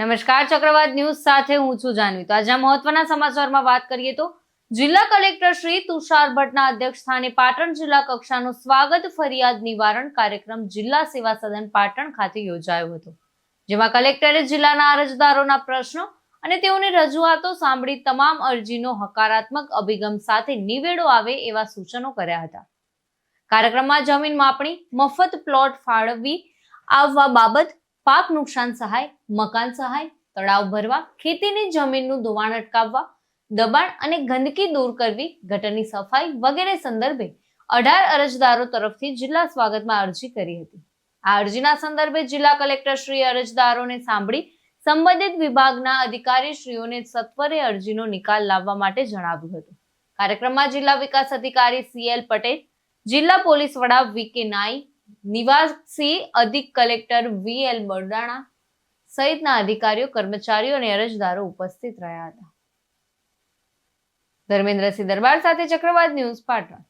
નમસ્કાર, ચક્રવાત ન્યૂઝ સાથે હું છું જાનવી. તો આજે મહત્વના સમાચારમાં વાત કરીએ તો જિલ્લા કલેક્ટર શ્રી તુષાર ભટ્ટના અધ્યક્ષસ્થાને પાટણ જિલ્લા કક્ષાનો સ્વાગત ફરિયાદ નિવારણ કાર્યક્રમ જિલ્લા સેવા સદન પાટણ ખાતે યોજાયો હતો, જેમાં કલેક્ટરે જિલ્લાના અરજદારોના પ્રશ્નો અને તેઓની રજૂઆતો સાંભળી તમામ અરજીનો હકારાત્મક અભિગમ સાથે નિવેડો આવે એવા સૂચનો કર્યા હતા. કાર્યક્રમમાં જમીન માપણી, મફત પ્લોટ ફાળવવી આવવા બાબત પાક નુકસાન સહાય, મકાન સહાય, તળાવ ભરવા, ખેતીની જમીનનું ધોવાણ અટકાવવા, દબાણ અને ગંદકી દૂર કરવી, ગટરની સફાઈ વગેરે સંદર્ભે અઢાર અરજદારો તરફથી જિલ્લા સ્વાગતમાં અરજી કરી હતી. આ અરજીના સંદર્ભે જિલ્લા કલેક્ટર શ્રી અરજદારોને સાંભળી સંબંધિત વિભાગના અધિકારીશ્રીઓને સત્વરે અરજીનો નિકાલ લાવવા માટે જણાવ્યું હતું. કાર્યક્રમમાં જિલ્લા વિકાસ અધિકારી સીએલ પટેલ, જિલ્લા પોલીસ વડા વી કે નાઈ નિવાસી અધિક કલેક્ટર વી એલ બરદાણા સહિતના અધિકારીઓ, કર્મચારીઓ અને અરજદારો ઉપસ્થિત રહ્યા હતા. ધર્મેન્દ્રસિંહ દરબાર સાથે ચક્રવાત ન્યૂઝ પાટણ.